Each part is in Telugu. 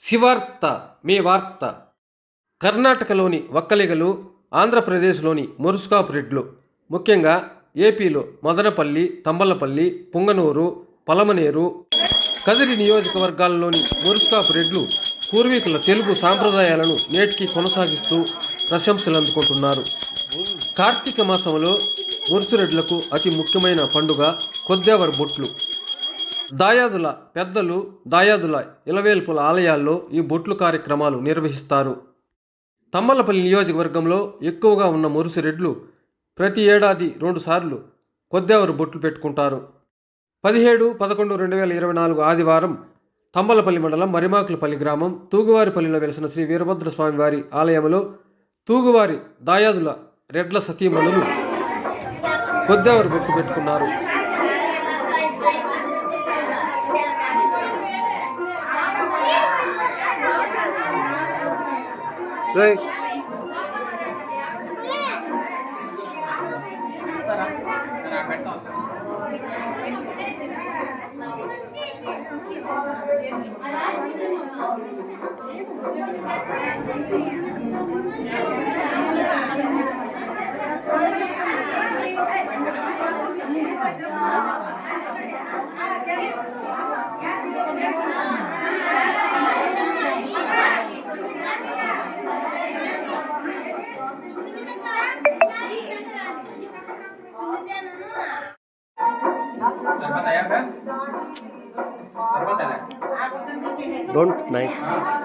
శివార్త మీ వార్త. కర్ణాటకలోని వక్కలిగలు ఆంధ్రప్రదేశ్లోని మురుస్కాపు రెడ్లు ముఖ్యంగా ఏపీలో మదనపల్లి తంబలపల్లి పుంగనూరు పలమనేరు కదిరి నియోజకవర్గాల్లోని మురుస్కాపు రెడ్లు పూర్వీకుల తెలుగు సాంప్రదాయాలను నేటికి కొనసాగిస్తూ ప్రశంసలు అందుకుంటున్నారు కార్తీక మాసంలో మురుసురెడ్లకు అతి ముఖ్యమైన పండుగ కొద్దేవర్ బొట్లు. దాయాదుల పెద్దలు దాయాదుల ఇలవేల్పుల ఆలయాల్లో ఈ బొట్లు కార్యక్రమాలు నిర్వహిస్తారు. తమ్మలపల్లి నియోజకవర్గంలో ఎక్కువగా ఉన్న మురుసిరెడ్లు ప్రతి ఏడాది రెండుసార్లు కొద్దేవరు బొట్లు పెట్టుకుంటారు. పదిహేడు పదకొండు రెండు వేల ఇరవై నాలుగు ఆదివారం తంబలపల్లి మండలం మరిమాకులపల్లి గ్రామం తూగువారిపల్లిలో వెలిసిన శ్రీ వీరభద్ర వారి ఆలయంలో తూగువారి దాయాదుల రెడ్ల సతీమణులు కొద్దేవరు బొట్టు పెట్టుకున్నారు. 对。Thank you. don't nice.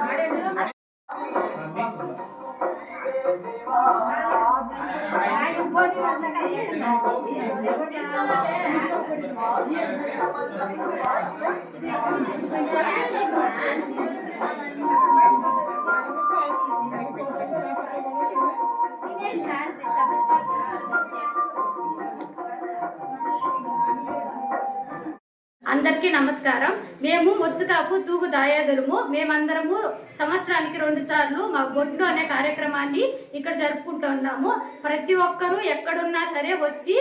అందరికీ నమస్కారం. మేము మురుసుకాపు తూగు దాయాదులము. మేమందరము సంవత్సరానికి రెండు సార్లు మా బొట్టు అనే కార్యక్రమాన్ని ఇక్కడ జరుపుకుంటున్నాము. ప్రతి ఒక్కరూ ఎక్కడున్నా సరే వచ్చి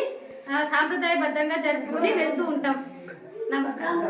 సాంప్రదాయబద్ధంగా జరుపుకుని వెళ్తూ ఉంటాం. నమస్కారం.